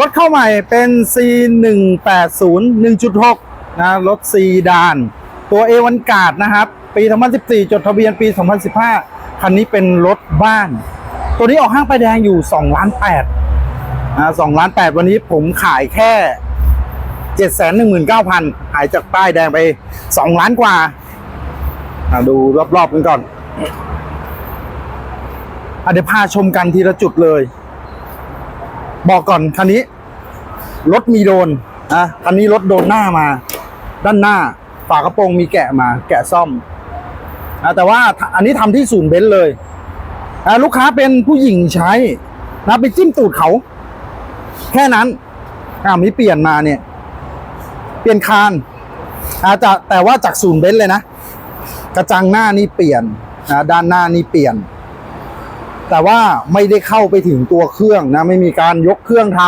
รถเข้าใหม่เป็น C 1 8 0 1.6 นะ รถซีดาน ตัว A วันกาดนะครับ ปี 2014 จดทะเบียนปี 2015 คันนี้เป็นรถบ้าน ตัวนี้ออกห้างไปายแดงอยู่2ล้าน8นะ2ล้าน8 วันนี้ผมขายแค่ 719,000 หายจากป้ายแดงไป 2 ล้านกว่า ดูรอบๆกันก่อนอเดี๋ยวพาชมกันทีละจุดเลย บอกก่อนคันนี้ รถมีโดนนะคันนี้รถโดนหน้ามา ด้านหน้า ฝากระโปรงมีแกะมา แกะซ่อมนะแต่ว่าอันนี้ทำที่ศูนย์เบนซ์เลยนะลูกค้าเป็นผู้หญิงใช้นะไปจิ้มตูดเขา แค่นั้นอ่ามีเปลี่ยนมาเนี่ย เปลี่ยนคานอาจจะแต่ว่าจากศูนย์เบนซ์เลยนะ กระจังหน้านี่เปลี่ยนนะด้านหน้านี่เปลี่ยน แต่ว่าไม่ได้เข้าไปถึงตัวเครื่องนะ ไม่มีการยกเครื่องท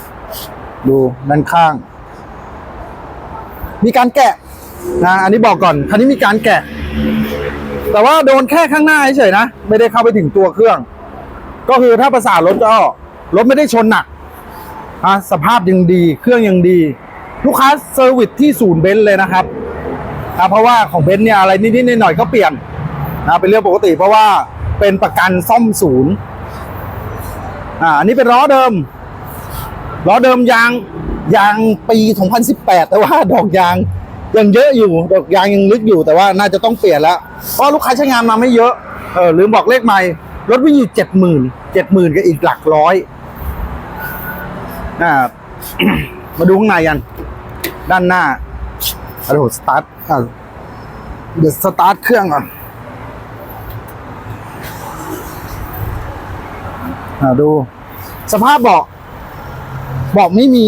ำดูด้านข้าง มีการแกะนะอันนี้บอกก่อนคันนี้มีการแกะ แต่ว่าโดนแค่ข้างหน้าเฉยนะ ไม่ได้เข้าไปถึงตัวเครื่อง ก็คือถ้าประสานรถก็รถไม่ได้ชนหนักอะสภาพยังดี เครื่องยังดี ลูกค้าเซอร์วิสที่ศูนย์เบนซ์เลยนะครับอะเพราะว่าของเบนซ์เนี่ยอะไรนิดๆหน่อยๆก็เปลี่ยนนะเป็นเรื่องปกติเพราะว่า เป็นประกันซ่อมศูนย์อ่าอันนี้เป็นล้อเดิมล้อเดิมยางยางปี 2018 แต่ว่าดอกยางยังเยอะอยู่ ดอกยางยังลึกอยู่แต่ว่าน่าจะต้องเปลี่ยนแล้ว เพราะลูกค้าใช้งานมาไม่เยอะ เออลืมบอกเลขใหม่ รถวิ่งอยู่เจ็ดหมื่นเจ็ดหมื่นก็อีกหลักร้อยอ่ามาดูข้างในกัน ด้านหน้าโอ้โหสตาร์ทอะเดี๋ยวสตาร์ทเครื่องก่อน อ่าดู สภาพเบาะเบาะไม่มี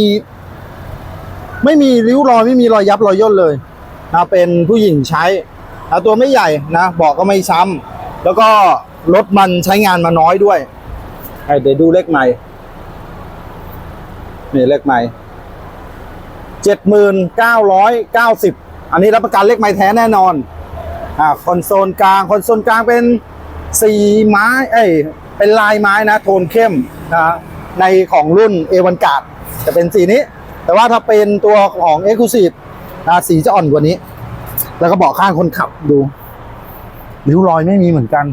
ไม่มีริ้วรอยไม่มีรอยยับรอยย่นเลยนะเป็นผู้หญิงใช้นะตัวไม่ใหญ่นะเบาะก็ไม่ช้ำแล้วก็รถมันใช้งานมาน้อยด้วยเดี๋ยวดูเลขใหม่นี่เลขใหม่เจ็ดหมื่นเก้าร้อยเก้าสิบอันนี้รับประกันเลขใหม่แท้แน่นอน อ่า คอนโซลกลาง คอนโซลกลางเป็นสีไม้ เอ้ย เป็นลายไม้นะ โทนเข้มนะในของรุ่นเอวันกาดจะเป็นสีนี้ แต่ว่าถ้าเป็นตัวของ e x c l u s i v e นะสีจะอ่อนกว่านี้ แล้วก็เบาะข้างคนขับดูริ้วรอยไม่มีเหมือนกัน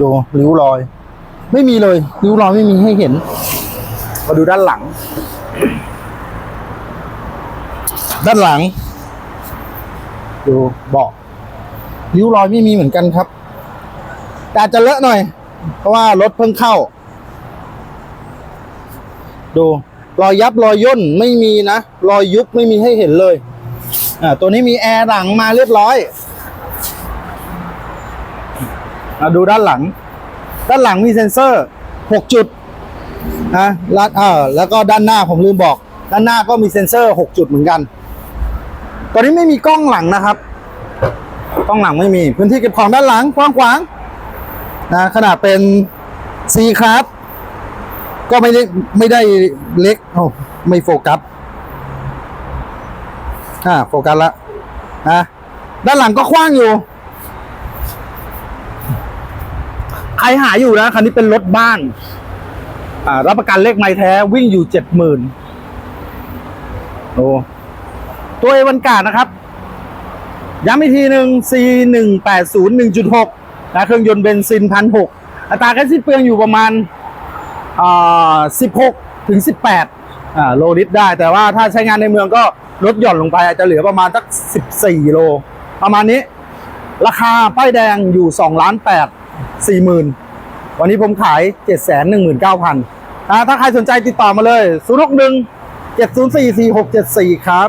ดูริ้วรอย ไม่มีเลยริ้วรอยไม่มีให้เห็น มาดูด้านหลัง ด้านหลัง ดูเบาะริ้วรอยไม่มีเหมือนกันครับ แต่อาจจะเลอะหน่อย เพราะว่ารถเพิ่งเข้า ดูรอยยับรอยย่นไม่มีนะรอยยุบไม่มีให้เห็นเลย อ่า ตัวนี้มีแอร์หลังมาเรียบร้อยมาดูด้านหลัง ด้านหลังมีเซ็นเซอร์หกจุดนะแล้วเออแล้วก็ด้านหน้าผมลืมบอก ด้านหน้าก็มีเซ็นเซอร์หกจุดเหมือนกัน ตัวนี้ไม่มีกล้องหลังนะครับ กล้องหลังไม่มี พื้นที่เก็บของด้านหลังกว้างขวาง นะขนาดเป็น C ครับ ก็ไม่ได้ไม่ได้เล็กโอ้ไม่โฟกัสอ่าโฟกัสละนะด้านหลังก็กว้างอยู่ ใครหาอยู่นะคันนี้เป็นรถบ้านอ่ารับประกันเลขไม้แท้วิ่งอยู่เจ็ดหมื่นโอ้ตัวเอวันกาดนะครับย้ำอีกทีหนึ่ง C หนึ่งแปดศู นย์หนึ่งจุดหกนะเครื่องยนต์เบนซินพันหกอัตราการสิ้นเปลืองอยู่ประมาณอ่า16ถึง18อ่าโลลิตรได้ แต่ว่าถ้าใช้งานในเมืองก็ลดหย่อนลงไปอาจจะเหลือประมาณสัก14โล ประมาณนี้ ราคาป้ายแดงอยู่2ล้าน8 4หมื่นวันนี้ผมขาย719,000อ่งหมื่นเก้าพันถ้าใครสนใจติดต่อมาเลย061 704 4674ครับ